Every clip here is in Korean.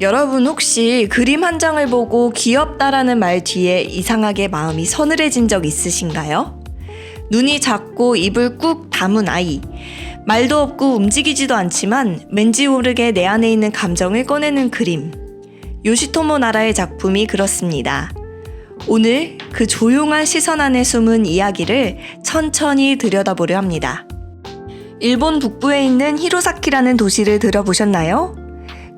여러분 혹시 그림 한 장을 보고 귀엽다라는 말 뒤에 이상하게 마음이 서늘해진 적 있으신가요? 눈이 작고 입을 꾹 다문 아이. 말도 없고 움직이지도 않지만 왠지 모르게 내 안에 있는 감정을 꺼내는 그림. 요시토모 나라의 작품이 그렇습니다. 오늘 그 조용한 시선 안에 숨은 이야기를 천천히 들여다보려 합니다. 일본 북부에 있는 히로사키라는 도시를 들어보셨나요?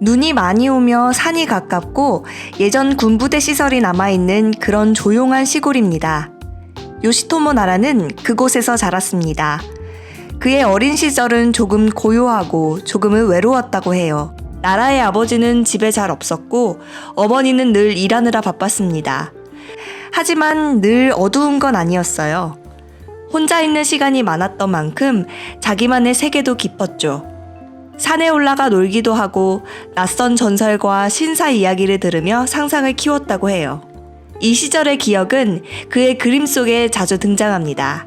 눈이 많이 오며 산이 가깝고 예전 군부대 시설이 남아있는 그런 조용한 시골입니다. 요시토모 나라는 그곳에서 자랐습니다. 그의 어린 시절은 조금 고요하고 조금은 외로웠다고 해요. 나라의 아버지는 집에 잘 없었고 어머니는 늘 일하느라 바빴습니다. 하지만 늘 어두운 건 아니었어요. 혼자 있는 시간이 많았던 만큼 자기만의 세계도 깊었죠. 산에 올라가 놀기도 하고 낯선 전설과 신사 이야기를 들으며 상상을 키웠다고 해요. 이 시절의 기억은 그의 그림 속에 자주 등장합니다.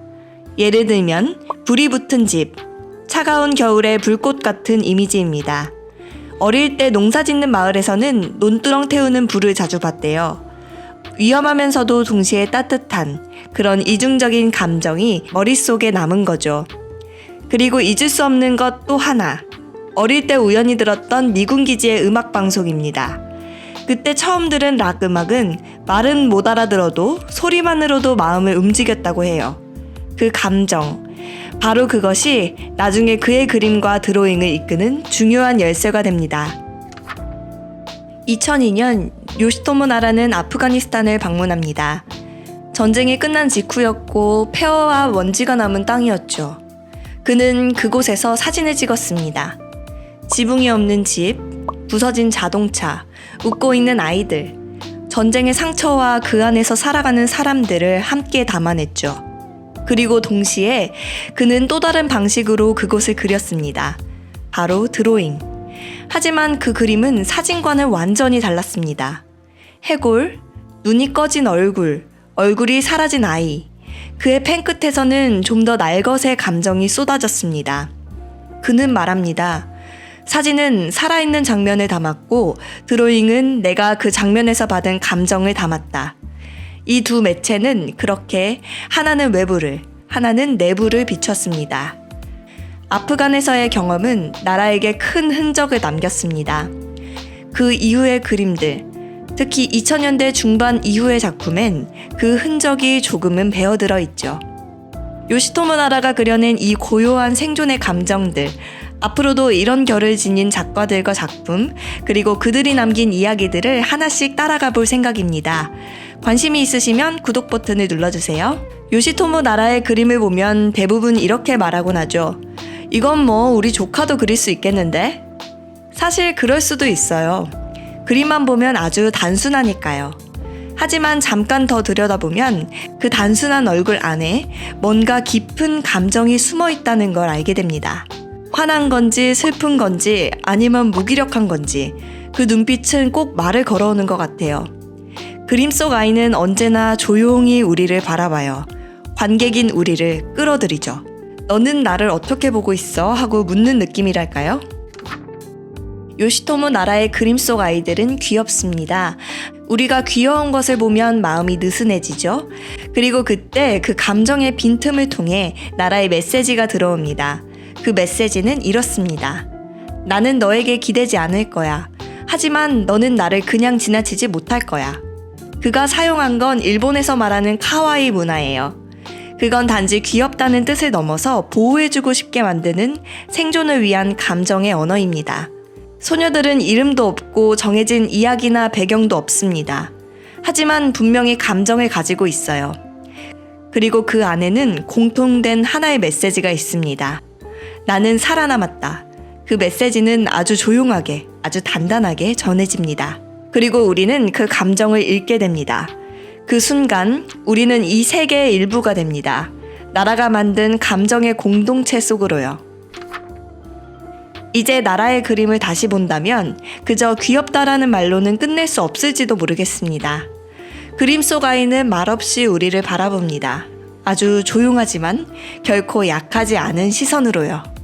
예를 들면 불이 붙은 집, 차가운 겨울의 불꽃 같은 이미지입니다. 어릴 때 농사 짓는 마을에서는 논두렁 태우는 불을 자주 봤대요. 위험하면서도 동시에 따뜻한 그런 이중적인 감정이 머릿속에 남은 거죠. 그리고 잊을 수 없는 것 또 하나. 어릴 때 우연히 들었던 미군 기지의 음악 방송입니다. 그때 처음 들은 락 음악은 말은 못 알아들어도 소리만으로도 마음을 움직였다고 해요. 그 감정. 바로 그것이 나중에 그의 그림과 드로잉을 이끄는 중요한 열쇠가 됩니다. 2002년 요시토모 나라는 아프가니스탄을 방문합니다. 전쟁이 끝난 직후였고 폐허와 먼지가 남은 땅이었죠. 그는 그곳에서 사진을 찍었습니다. 지붕이 없는 집, 부서진 자동차, 웃고 있는 아이들, 전쟁의 상처와 그 안에서 살아가는 사람들을 함께 담아냈죠. 그리고 동시에 그는 또 다른 방식으로 그곳을 그렸습니다. 바로 드로잉. 하지만 그 그림은 사진과는 완전히 달랐습니다. 해골, 눈이 꺼진 얼굴, 얼굴이 사라진 아이. 그의 펜 끝에서는 좀 더 날것의 감정이 쏟아졌습니다. 그는 말합니다. 사진은 살아있는 장면을 담았고 드로잉은 내가 그 장면에서 받은 감정을 담았다. 이 두 매체는 그렇게 하나는 외부를, 하나는 내부를 비췄습니다. 아프간에서의 경험은 나라에게 큰 흔적을 남겼습니다. 그 이후의 그림들, 특히 2000년대 중반 이후의 작품엔 그 흔적이 조금은 배어들어 있죠. 요시토모 나라가 그려낸 이 고요한 생존의 감정들, 앞으로도 이런 결을 지닌 작가들과 작품, 그리고 그들이 남긴 이야기들을 하나씩 따라가 볼 생각입니다. 관심이 있으시면 구독 버튼을 눌러주세요. 요시토모 나라의 그림을 보면 대부분 이렇게 말하곤 하죠. 이건 뭐 우리 조카도 그릴 수 있겠는데? 사실 그럴 수도 있어요. 그림만 보면 아주 단순하니까요. 하지만 잠깐 더 들여다보면 그 단순한 얼굴 안에 뭔가 깊은 감정이 숨어 있다는 걸 알게 됩니다. 화난 건지 슬픈 건지 아니면 무기력한 건지 그 눈빛은 꼭 말을 걸어오는 것 같아요. 그림 속 아이는 언제나 조용히 우리를 바라봐요. 관객인 우리를 끌어들이죠. 너는 나를 어떻게 보고 있어? 하고 묻는 느낌이랄까요? 요시토모 나라의 그림 속 아이들은 귀엽습니다. 우리가 귀여운 것을 보면 마음이 느슨해지죠. 그리고 그때 그 감정의 빈틈을 통해 나라의 메시지가 들어옵니다. 그 메시지는 이렇습니다. 나는 너에게 기대지 않을 거야. 하지만 너는 나를 그냥 지나치지 못할 거야. 그가 사용한 건 일본에서 말하는 카와이 문화예요. 그건 단지 귀엽다는 뜻을 넘어서 보호해주고 싶게 만드는 생존을 위한 감정의 언어입니다. 소녀들은 이름도 없고 정해진 이야기나 배경도 없습니다. 하지만 분명히 감정을 가지고 있어요. 그리고 그 안에는 공통된 하나의 메시지가 있습니다. 나는 살아남았다. 그 메시지는 아주 조용하게, 아주 단단하게 전해집니다. 그리고 우리는 그 감정을 읽게 됩니다. 그 순간 우리는 이 세계의 일부가 됩니다. 나라가 만든 감정의 공동체 속으로요. 이제 나라의 그림을 다시 본다면 그저 귀엽다라는 말로는 끝낼 수 없을지도 모르겠습니다. 그림 속 아이는 말없이 우리를 바라봅니다. 아주 조용하지만 결코 약하지 않은 시선으로요.